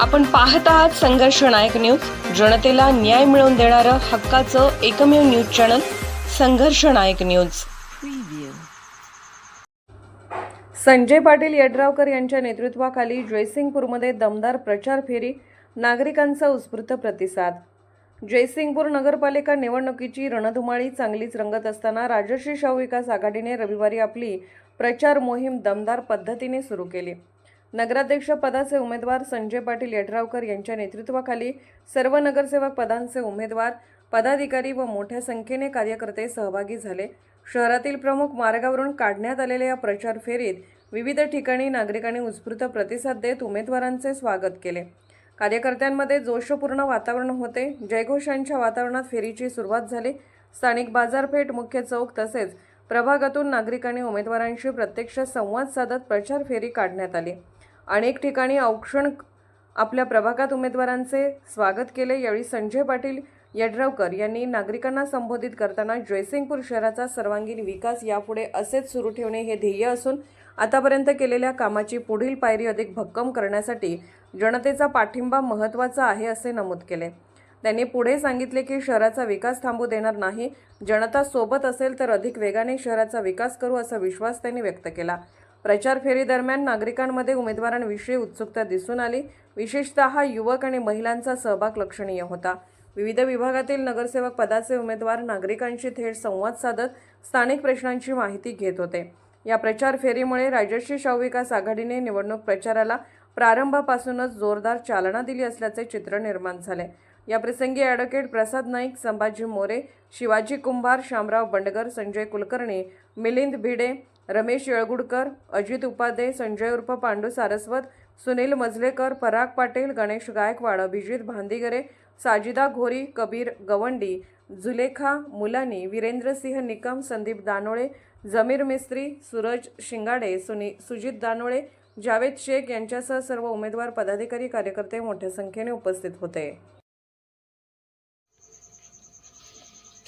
आपण पाहत आहात संघर्ष नायक न्यूज. जनतेला न्याय मिळवून देणारं हक्काचं एकमेव news channel Sangharsh Nayak news. Sanjay Patil Yadravkar यांच्या नेतृत्वाखाली जयसिंगपूरमध्ये दमदार प्रचार फेरी नागरिकांचा उत्स्फूर्त प्रतिसाद. जयसिंगपूर नगरपालिका निवडणुकीची रणधुमाळी चांगलीच रंगत असताना राजश्री शाहू विकास आघाडीने रविवारी आपली प्रचार मोहीम दमदार पद्धतीने सुरू केली. नगराध्यक्ष पदाचे उमेदवार संजय पाटील यड्रावकर यांच्या नेतृत्वाखाली सर्व नगरसेवक पदांचे उमेदवार पदाधिकारी व मोठ्या संख्येने कार्यकर्ते सहभागी झाले. शहरातील प्रमुख मार्गावरून काढण्यात आलेल्या या प्रचार फेरीत विविध ठिकाणी नागरिकांनी उत्स्फूर्त प्रतिसाद देत उमेदवारांचे स्वागत केले. कार्यकर्त्यांमध्ये जोशपूर्ण वातावरण होते. जयघोषांच्या वातावरणात फेरीची सुरुवात झाली. स्थानिक बाजारपेठ मुख्य चौक तसेच प्रभागातून नागरिकांनी उमेदवारांशी प्रत्यक्ष संवाद साधत प्रचार फेरी काढण्यात आली. अनेक ठिकाणी औक्षण आपल्या प्रभागात उमेदवारांचे स्वागत केले. यावेळी संजय पाटील यड्रावकर यांनी नागरिकांना संबोधित करताना जयसिंगपूर शहराचा सर्वांगीण विकास यापुढे असेच सुरू ठेवणे हे ध्येय असून आतापर्यंत केलेल्या कामाची पुढील पायरी अधिक भक्कम करण्यासाठी जनतेचा पाठिंबा महत्त्वाचा आहे असे नमूद केले. त्यांनी पुढे सांगितले की शहराचा विकास थांबू देणार नाही. जनता सोबत असेल तर अधिक वेगाने शहराचा विकास करू असा विश्वास त्यांनी व्यक्त केला. प्रचार फेरीदरम्यान नागरिकांमध्ये उमेदवारांविषयी उत्सुकता दिसून आली. विशेषतः युवक आणि महिलांचा सहभाग लक्षणीय होता. विविध विभागातील नगरसेवक पदाचे उमेदवार नागरिकांशी थेट संवाद साधत स्थानिक प्रश्नांची माहिती घेत होते. या प्रचार फेरीमुळे राजश्री शाहविकास आघाडीने निवडणूक प्रचाराला प्रारंभापासूनच जोरदार चालना दिली असल्याचे चित्र निर्माण झाले. याप्रसंगी ॲडव्होकेट प्रसाद नाईक संभाजी मोरे शिवाजी कुंभार शामराव बंडगर संजय कुलकर्णी मिलिंद भिडे रमेश येळगुडकर अजित उपाध्ये संजय उर्फ पांडू सारस्वत सुनील मजलेकर पराग पाटील गणेश गायकवाड अभिजित भांदिगरे साजिदा घोरी कबीर गवंडी जुलेखा मुलानी वीरेंद्रसिंह निकम संदीप दानोळे जमीर मिस्त्री सूरज शिंगाडे सुनी सुजित दानोळे जावेद शेख यांच्यासह सर्व उमेदवार पदाधिकारी कार्यकर्ते मोठ्या संख्येने उपस्थित होते.